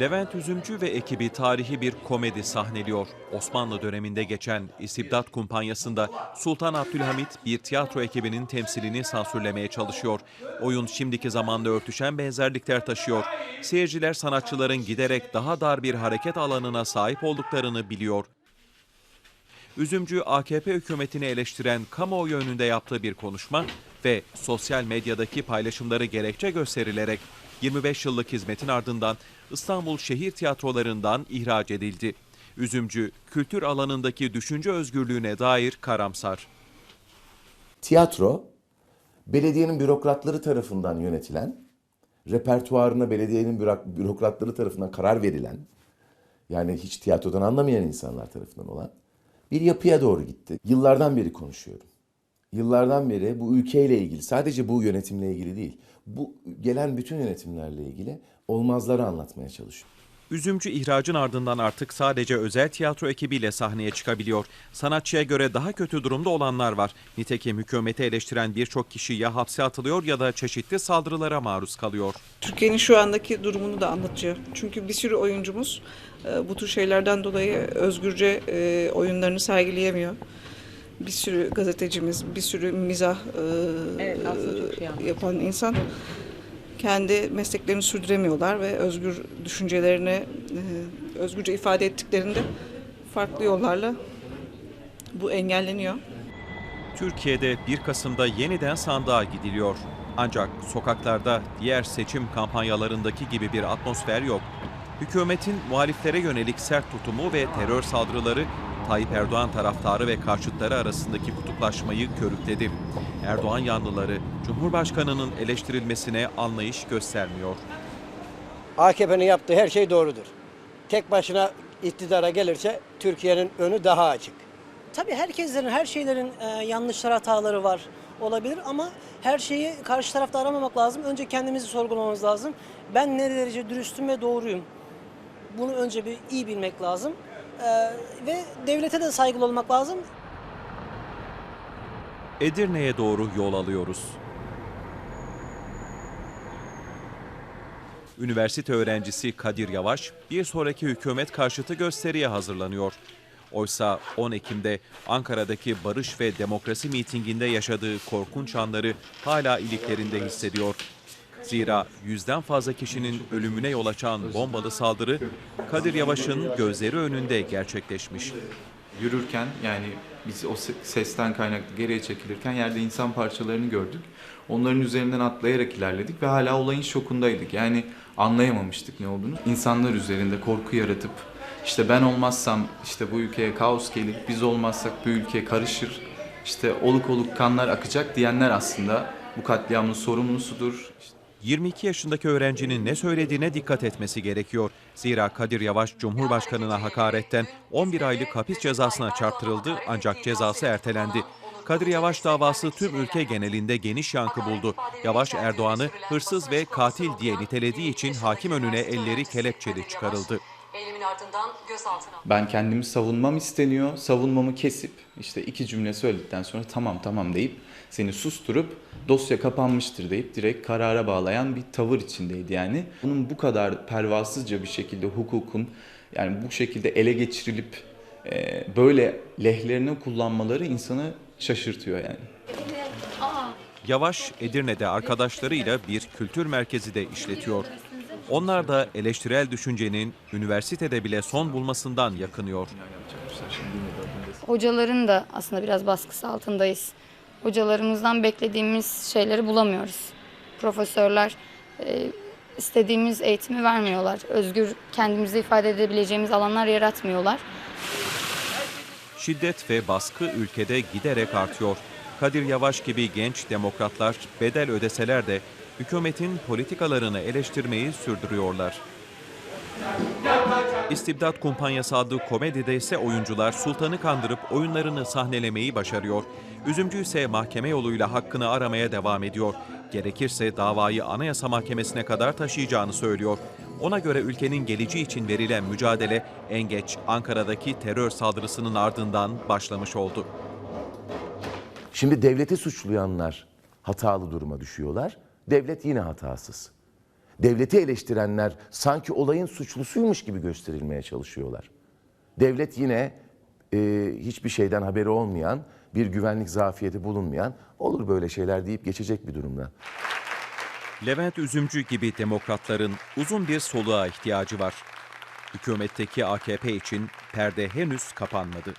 Levent Üzümcü ve ekibi tarihi bir komedi sahneliyor. Osmanlı döneminde geçen İstibdat Kumpanyası'nda Sultan Abdülhamit bir tiyatro ekibinin temsilini sansürlemeye çalışıyor. Oyun şimdiki zamanla örtüşen benzerlikler taşıyor. Seyirciler sanatçıların giderek daha dar bir hareket alanına sahip olduklarını biliyor. Üzümcü AKP hükümetini eleştiren kamuoyu önünde yaptığı bir konuşma ve sosyal medyadaki paylaşımları gerekçe gösterilerek 25 yıllık hizmetin ardından İstanbul şehir tiyatrolarından ihraç edildi. Üzümcü, kültür alanındaki düşünce özgürlüğüne dair karamsar. Tiyatro, belediyenin bürokratları tarafından yönetilen, repertuarına belediyenin büro- bürokratları tarafından karar verilen, yani hiç tiyatrodan anlamayan insanlar tarafından olan bir yapıya doğru gitti. Yıllardan beri konuşuyorum. Yıllardan beri bu ülkeyle ilgili, sadece bu yönetimle ilgili değil, bu gelen bütün yönetimlerle ilgili olmazları anlatmaya çalışıyorum. Üzümcü ihracın ardından artık sadece özel tiyatro ekibiyle sahneye çıkabiliyor. Sanatçıya göre daha kötü durumda olanlar var. Nitekim hükümeti eleştiren birçok kişi ya hapse atılıyor ya da çeşitli saldırılara maruz kalıyor. Türkiye'nin şu andaki durumunu da anlatıyor. Çünkü bir sürü oyuncumuz e, bu tür şeylerden dolayı özgürce e, oyunlarını sergileyemiyor. Bir sürü gazetecimiz, bir sürü mizah e, Evet, şey yapan insan kendi mesleklerini sürdüremiyorlar ve özgür düşüncelerini e, özgürce ifade ettiklerinde farklı yollarla bu engelleniyor. Türkiye'de 1 Kasım'da yeniden sandığa gidiliyor. Ancak sokaklarda diğer seçim kampanyalarındaki gibi bir atmosfer yok. Hükümetin muhaliflere yönelik sert tutumu ve terör saldırıları Tayyip Erdoğan taraftarı ve karşıtları arasındaki kutuplaşmayı körükledi. Erdoğan yanlıları Cumhurbaşkanı'nın eleştirilmesine anlayış göstermiyor. AKP'nin yaptığı her şey doğrudur. Tek başına iktidara gelirse Türkiye'nin önü daha açık. Tabii herkeslerin, her şeylerin e, yanlışları, hataları var olabilir ama her şeyi karşı tarafta aramamak lazım. Önce kendimizi sorgulamamız lazım. Ben ne derece dürüstüm ve doğruyum? Bunu önce bir iyi bilmek lazım. E, ve devlete de saygılı olmak lazım. Edirne'ye doğru yol alıyoruz. Üniversite öğrencisi Kadir Yavaş bir sonraki hükümet karşıtı gösteriye hazırlanıyor. Oysa 10 Ekim'de Ankara'daki barış ve demokrasi mitinginde yaşadığı korkunç anları hala iliklerinde hissediyor. Zira yüzden fazla kişinin ölümüne yol açan bombalı saldırı Kadir Yavaş'ın gözleri önünde gerçekleşmiş. yürürken yani biz o se- sesten kaynaklı geriye çekilirken yerde insan parçalarını gördük. Onların üzerinden atlayarak ilerledik ve hala olayın şokundaydık. Yani anlayamamıştık ne olduğunu. İnsanlar üzerinde korku yaratıp işte ben olmazsam işte bu ülkeye kaos gelir, biz olmazsak bu ülke karışır, işte oluk oluk kanlar akacak diyenler aslında bu katliamın sorumlusudur. İşte 22 yaşındaki öğrencinin ne söylediğine dikkat etmesi gerekiyor. Zira Kadir Yavaş Cumhurbaşkanına hakaretten 11 aylık hapis cezasına çarptırıldı ancak cezası ertelendi. Kadir Yavaş davası tüm ülke genelinde geniş yankı buldu. Yavaş Erdoğan'ı hırsız ve katil diye nitelediği için hakim önüne elleri kelepçeli çıkarıldı. Ardından gözaltına Ben kendimi savunmam isteniyor. Savunmamı kesip işte iki cümle söyledikten sonra tamam tamam deyip seni susturup dosya kapanmıştır deyip direkt karara bağlayan bir tavır içindeydi yani. Bunun bu kadar pervasızca bir şekilde hukukun yani bu şekilde ele geçirilip e, böyle lehlerine kullanmaları insanı şaşırtıyor yani. Yavaş Edirne'de arkadaşlarıyla bir kültür merkezi de işletiyor. Onlar da eleştirel düşüncenin üniversitede bile son bulmasından yakınıyor. Hocaların da aslında biraz baskısı altındayız. Hocalarımızdan beklediğimiz şeyleri bulamıyoruz. Profesörler e, istediğimiz eğitimi vermiyorlar. Özgür kendimizi ifade edebileceğimiz alanlar yaratmıyorlar. Şiddet ve baskı ülkede giderek artıyor. Kadir Yavaş gibi genç demokratlar bedel ödeseler de hükümetin politikalarını eleştirmeyi sürdürüyorlar. İstibdat Kumpanyası adlı komedide ise oyuncular sultanı kandırıp oyunlarını sahnelemeyi başarıyor. Üzümcü ise mahkeme yoluyla hakkını aramaya devam ediyor. Gerekirse davayı Anayasa Mahkemesi'ne kadar taşıyacağını söylüyor. Ona göre ülkenin geleceği için verilen mücadele en geç Ankara'daki terör saldırısının ardından başlamış oldu. Şimdi devleti suçlayanlar hatalı duruma düşüyorlar. Devlet yine hatasız. Devleti eleştirenler sanki olayın suçlusuymuş gibi gösterilmeye çalışıyorlar. Devlet yine e, hiçbir şeyden haberi olmayan, bir güvenlik zafiyeti bulunmayan, olur böyle şeyler deyip geçecek bir durumda. Levent Üzümcü gibi demokratların uzun bir soluğa ihtiyacı var. Hükümetteki AKP için perde henüz kapanmadı.